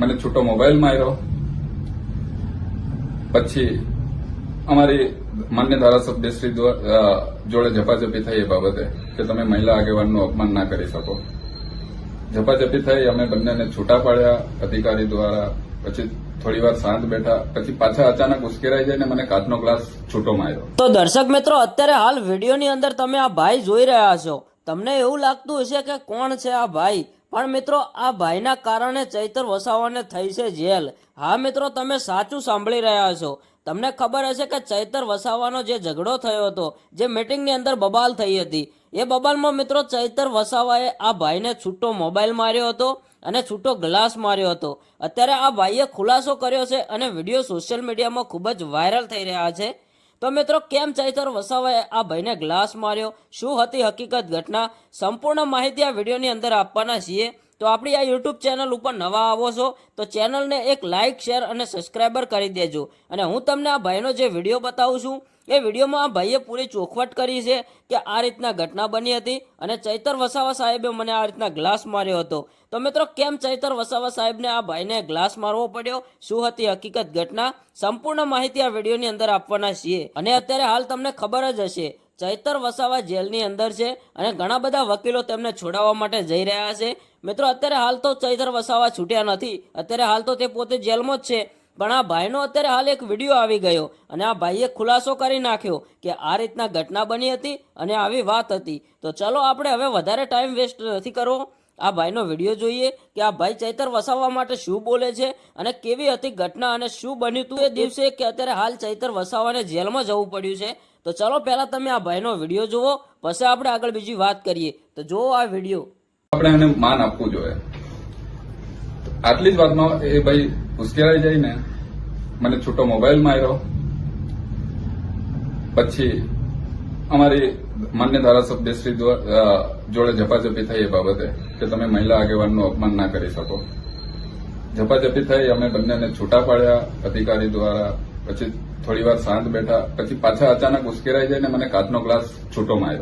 મને છૂટો મોબાઈલ માર્યો પછી અમારી માન્ય ધારાસભ્ય શ્રી જોડે ઝપાઝપી થઈ એ બાબતે કે તમે મહિલા આગેવાનનું અપમાન ના કરી શકો. ઝપાઝપી થઈ અમે બંનેને છૂટા પાડ્યા, અધિકારી દ્વારા, પછી થોડી વાર શાંત બેઠા, પછી પાછા અચાનક ઉશ્કેરાઈ જઈને મને કાચનો ગ્લાસ છૂટો માર્યો તો દર્શક મિત્રો, અત્યારે હાલ વિડીયોની અંદર તમે આ ભાઈ જોઈ રહ્યા છો. તમને એવું લાગતું હશે કે કોણ છે આ ભાઈ? પણ મિત્રો, આ ભાઈના કારણે ચૈતર વસાવાને થઈ છે જેલ. હા મિત્રો, તમે સાચું સાંભળી રહ્યા છો. તમને ખબર હશે કે ચૈતર વસાવાનો જે ઝઘડો થયો હતો, જે મિટિંગની અંદર બબાલ થઈ હતી, એ બબાલમાં મિત્રો ચૈતર વસાવાએ આ ભાઈને છૂટો મોબાઈલ માર્યો હતો અને છૂટો ગ્લાસ માર્યો હતો. અત્યારે આ ભાઈએ ખુલાસો કર્યો છે અને વીડિયો સોશિયલ મીડિયામાં ખૂબ જ વાયરલ થઈ રહ્યા છે. તો મિત્રો, કેમ ચૈતર વસાવાએ આ ભાઈને ગ્લાસ માર્યો? શું હતી હકીકત ઘટના? સંપૂર્ણ માહિતી આ વિડીયોની અંદર આપવાના છીએ. તો આપણી આ યુટ્યુબ ચેનલ ઉપર નવા આવો છો, તો ચેનલને એક લાઇક શેર અને સબસ્ક્રાઈબર કરી દેજો. અને હું તમને આ ભાઈનો જે વીડિયો બતાવું છું એ વિડીયોમાં આ ભાઈએ પૂરી ચોખવટ કરી છે કે આ રીતના ઘટના બની હતી અને ચૈતર વસાવા સાહેબે મને આ રીતના ગ્લાસ માર્યો હતો. તો મિત્રો, કેમ ચૈતર વસાવા સાહેબને આ ભાઈને ગ્લાસ મારવો પડ્યો? શું હતી હકીકત ઘટના? સંપૂર્ણ માહિતી આ વિડીયોની અંદર આપવાના છીએ. અને અત્યારે હાલ તમને ખબર જ હશે, ચૈતર વસાવા જેલની અંદર છે અને ઘણા બધા વકીલો તેમને છોડાવવા માટે જઈ રહ્યા છે. મિત્રો, અત્યારે હાલ તો ચૈતર વસાવા છૂટ્યા નથી. અત્યારે હાલ તો તે પોતે જેલમાં જ છે. પણ આ ભાઈનો અત્યારે હાલ એક વીડિયો આવી ગયો અને આ ભાઈએ ખુલાસો કરી નાખ્યો કે આ રીતના ઘટના બની હતી અને આવી વાત હતી. તો ચલો આપણે હવે વધારે ટાઈમ વેસ્ટ નથી કરવો. આ ભાઈનો વીડિયો જોઈએ કે આ ભાઈ ચૈતર વસાવવા માટે શું બોલે છે અને કેવી હતી ઘટના અને શું બન્યું હતું એ દિવસે કે અત્યારે હાલ ચૈતર વસાવાને જેલમાં જવું પડ્યું છે. તો ચલો પહેલા તમે આ ભાઈનો વીડિયો જુઓ, પછી આપણે આગળ બીજી વાત કરીએ. તો જુઓ આ વીડિયો. આપણે એને માન આપવું જોઈએ. આટલી જ વાતમાં એ ભાઈ ઉશ્કેરાઈ જઈને મને છૂટો મોબાઈલ માર્યો. પછી અમારી માન્ય ધારાસભ્ય શ્રી જોડે ઝપાઝપી થઈ એ બાબતે કે તમે મહિલા આગેવાનનું અપમાન ના કરી શકો. ઝપાઝપી થઈ, અમે બંનેને છૂટા પાડ્યા અધિકારી દ્વારા. પછી થોડી વાર શાંત બેઠા. પછી પાછા અચાનક ઉશ્કેરાઈ જઈને મને કાચનો ગ્લાસ છૂટો માર્યો.